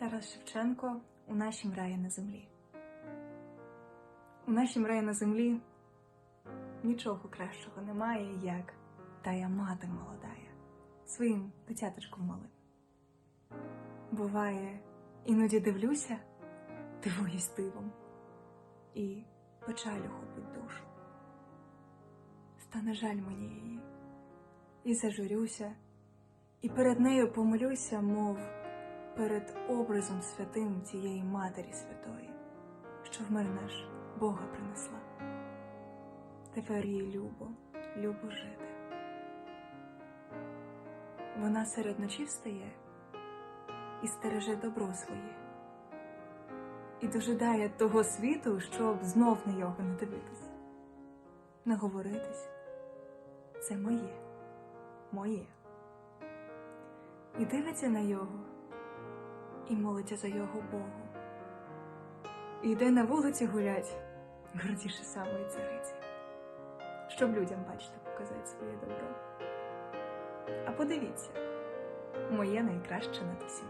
Тарас Шевченко у нашім раї на землі. У нашім раї на землі нічого кращого немає, як тая мати молодая, своїм дитяточком малим. Буває, іноді дивлюся, дивуюсь дивом, і печалю хопить душу. Стане жаль мені її, і зажурюся, і перед нею помолюся, мов перед образом святим тієї Матері Святої, що в мир наш Бога принесла. Тепер їй любо, любо жити. Вона серед ночі встає і стереже добро своє, і дожидає того світу, щоб знов на його не дивитись, не говоритись. Це моє, моє. І дивиться на його, і молиться за його Богу. І йде на вулиці гулять, гордіше самої цариці, щоб людям, бачите, показати своє добро. А подивіться, моє найкраще над усім.